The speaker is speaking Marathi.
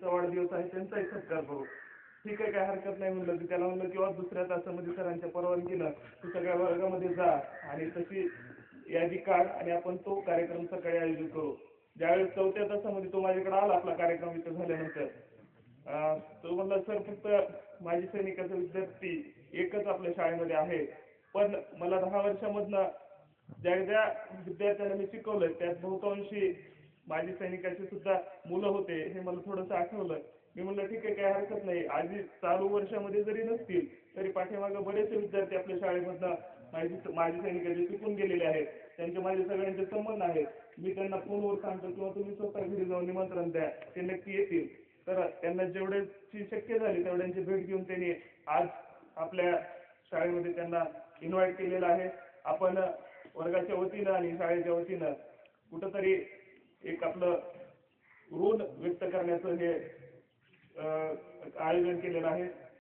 तुमचा वाढदिवस आहे त्यांचाही सत्कार करू. ठीक आहे काय हरकत नाही म्हणलं की त्याला म्हणलं किंवा दुसऱ्या तासामध्ये सरांच्या परवानगीनं तू सगळ्या वर्गामध्ये जा आणि तशी यादी काढ आणि आपण तो कार्यक्रम सकाळी आयोजित करू. ज्यावेळेस चौथ्या तासामध्ये तो माझ्याकडे आला आपला कार्यक्रम इथं झाल्यानंतर तो म्हणला सर फक्त माजी सैनिकाचा विद्यार्थी एकच आपल्या शाळेमध्ये आहे. पण मला दहा वर्षामधनं ज्या ज्या विद्यार्थ्यांना मी शिकवलंय त्यात बहुतांशी माजी सैनिकाचे सुद्धा मुलं होते हे मला थोडंसं आठवलं. मी म्हणलं ठीक आहे काही हरकत नाही. आधी चालू वर्षामध्ये जरी नसतील तरी पाठीमागे बरेचसे विद्यार्थी आपल्या शाळेमधनं माजी माजी सैनिकाचे शिकून गेलेले आहेत. त्यांचे माझे सगळ्यांचे संबंध आहेत. मी त्यांना फोनवर सांगतो किंवा तुम्ही स्वतः घरी जाऊन निमंत्रण द्या. ते नक्की येतील. तर त्यांना जेवढ्याची शक्य झाली तेवढ्यांची भेट घेऊन त्यांनी आज आपल्या शाळेमध्ये त्यांना इन्व्हाइट केलेलं आहे. आपण वर्गाच्या वतीनं आणि शाळेच्या वतीनं कुठंतरी एक आपलं ऋण व्यक्त करण्याचं हे आयोजन केलेलं आहे.